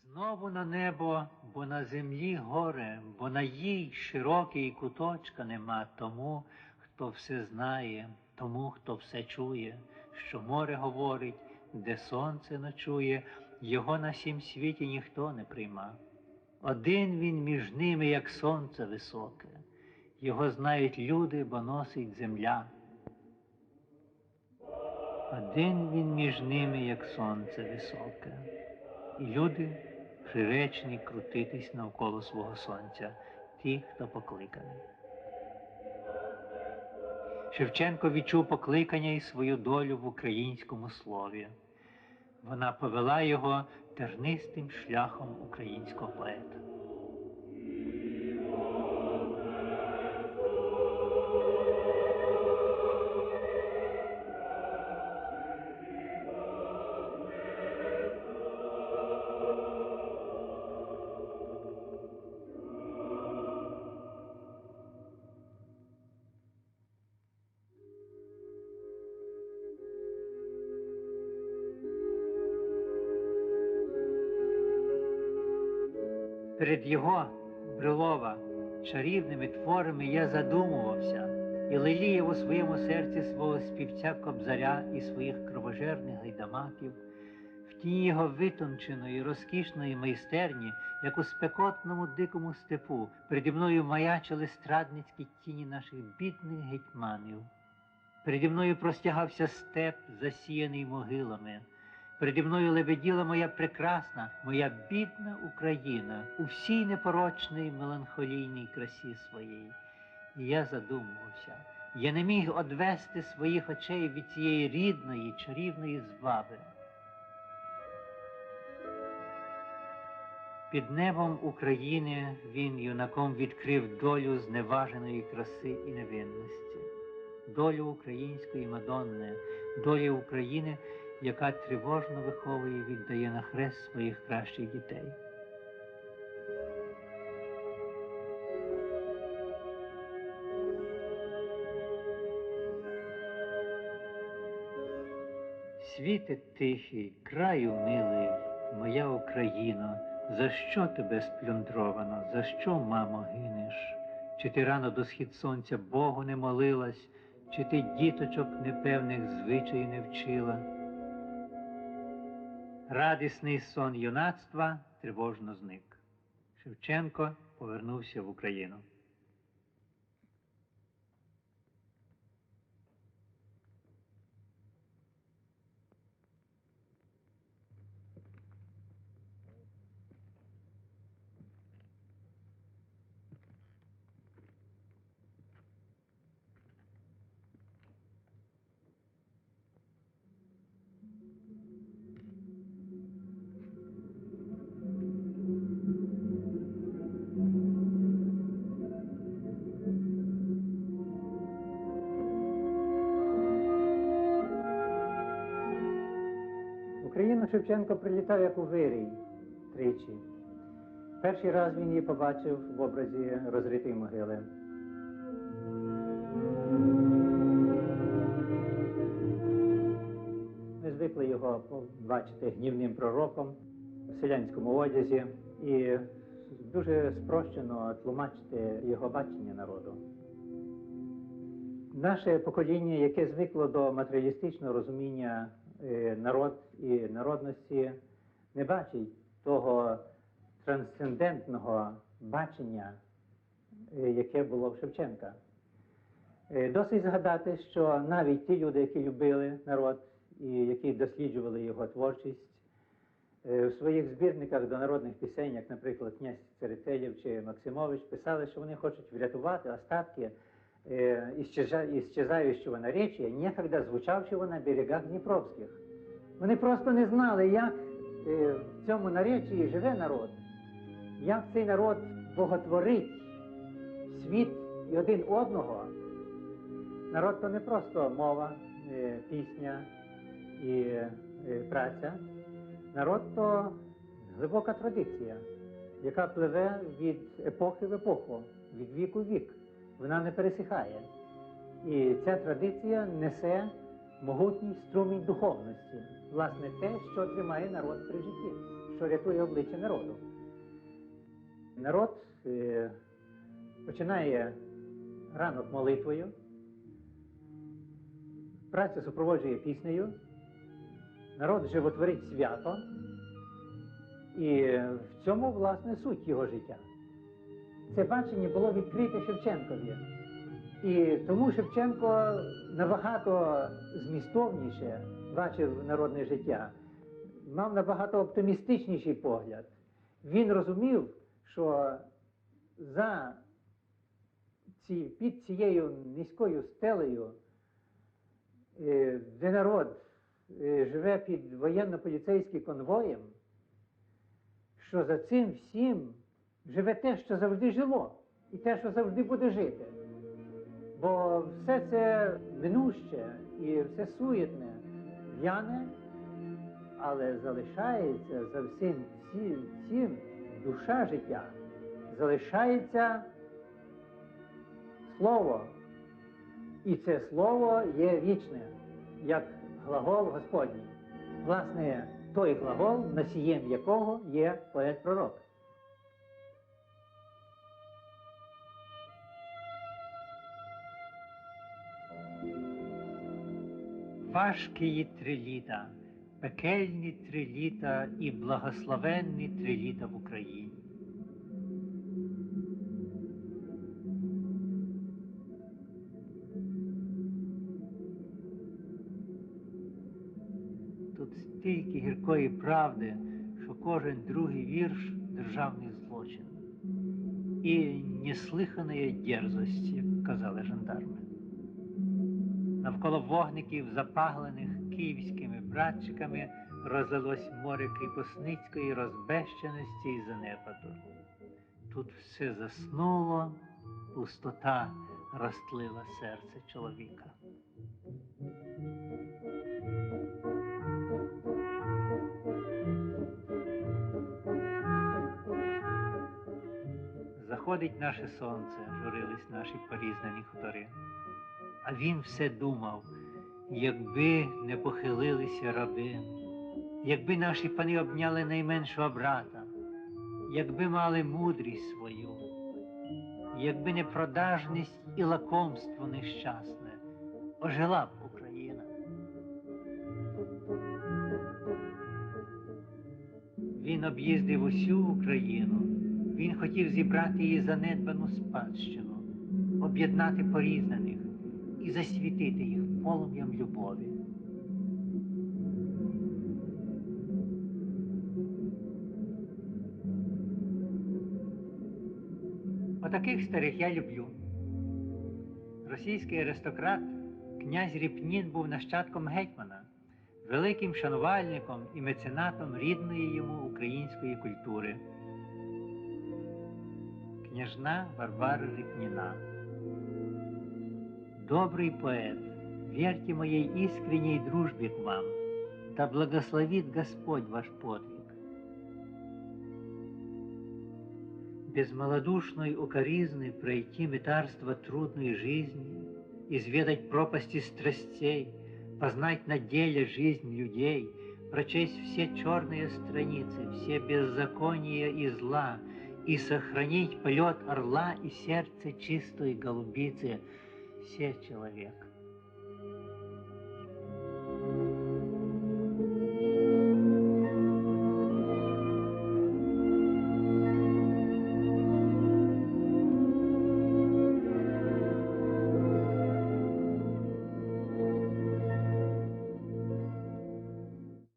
Знову на небо, бо на землі горе, бо на їй широкий куточка нема тому, хто все знає, тому, хто все чує, що море говорить, де сонце ночує, його на сім світі ніхто не прийма. Один він між ними, як сонце високе, його знають люди, бо носить земля. Один він між ними, як сонце високе, люди приречені крутитись навколо свого сонця, ті, хто покликаний. Шевченко відчув покликання і свою долю в українському слові. Вона повела його тернистим шляхом українського поета. Перед його Брилова чарівними творами я задумувався, і леліяв у своєму серці свого співця Кобзаря і своїх кровожерних гайдамаків, в тіні його витонченої, розкішної майстерні, як у спекотному дикому степу, переді мною маячили страдницькі тіні наших бідних гетьманів. Переді мною простягався степ, засіяний могилами. Переді мною лебеділа моя прекрасна, моя бідна Україна у всій непорочній меланхолійній красі своїй. І я задумувався, я не міг одвести своїх очей від цієї рідної, чарівної зваби. Під небом України він юнаком відкрив долю зневаженої краси і невинності, долю української Мадонни, долю України яка тривожно виховує і віддає на хрест своїх кращих дітей. Світе тихий, краю милий, моя Україно, за що тебе сплюндровано, за що, мамо, гинеш? Чи ти рано до схід сонця Богу не молилась, чи ти діточок непевних звичаїв не вчила? Радісний сон юнацтва тривожно зник. Шевченко повернувся в Україну. Україну Шевченко прилітав як у вирій тричі. Перший раз він її побачив в образі розритої могили. Ми звикли його побачити гнівним пророком в селянському одязі і дуже спрощено тлумачити його бачення народу. Наше покоління, яке звикло до матеріалістичного розуміння народ і народності, не бачить того трансцендентного бачення, е, яке було в Шевченка. Е, Досить згадати, що навіть ті люди, які любили народ і які досліджували його творчість, е, в своїх збірниках до народних пісень, як, наприклад, князь Церетелєв чи Максимович, писали, що вони хочуть врятувати остатки э, исчеза- исчезающего наречия, некогда звучавшего на берегах Дніпровських. Вони просто не знали, як е, в цьому наречії живе народ, як цей народ боготворить світ і один одного. Народ то не просто мова, е, пісня і е, праця. Народ то глибока традиція, яка пливе від епохи в епоху, від віку в вік. Вона не пересихає. І ця традиція несе могутній струмінь духовності. власне те, що тримає народ при житті, що рятує обличчя народу. Народ е, починає ранок молитвою, праця супроводжує піснею, народ животворить свято, і в цьому, власне, суть його життя. Це бачення було відкрите Шевченкові. І тому Шевченко набагато змістовніше бачив народне життя, мав набагато оптимістичніший погляд. Він розумів, що за ці, під цією низькою стелею, е, де народ е, живе під воєнно-поліцейським конвоєм, що за цим всім живе те, що завжди жило, і те, що завжди буде жити. Бо все це минуще і все суєтне в'яне, але залишається за всім всім, всім душа життя, залишається слово. І це слово є вічне, як глагол Господній. Власне, той глагол, носієм якого є поет-пророк. Важкі три літа, пекельні три літа і благословенні три літа в Україні. Тут стільки гіркої правди, що кожен другий вірш державний злочин. І неслиханої дерзості, казали жандарми. Навколо вогників, запаглених київськими братчиками, розлилось море кріпосницької розбещеності і занепаду. Тут все заснуло, пустота розтлила серце чоловіка. Заходить наше сонце, журились наші порізнані хутори. А він все думав, якби не похилилися раби, якби наші пани обняли найменшого брата, якби мали мудрість свою, якби не продажність і лакомство нещасне, ожила б Україна. Він об'їздив усю Україну, він хотів зібрати її занедбану спадщину, об'єднати порізнаних і засвітити їх полум'ям любові. Отаких старих я люблю. Російський аристократ князь Ріпнін був нащадком гетьмана, великим шанувальником і меценатом рідної йому української культури. Княжна Варвара Ріпніна. Добрый поэт, верьте моей искренней дружбе к вам, да благословит Господь ваш подвиг. Без малодушной укоризны пройти метарство трудной жизни, изведать пропасти страстей, познать на деле жизнь людей, прочесть все черные страницы, все беззакония и зла, и сохранить полет орла и сердце чистой голубицы — все человек.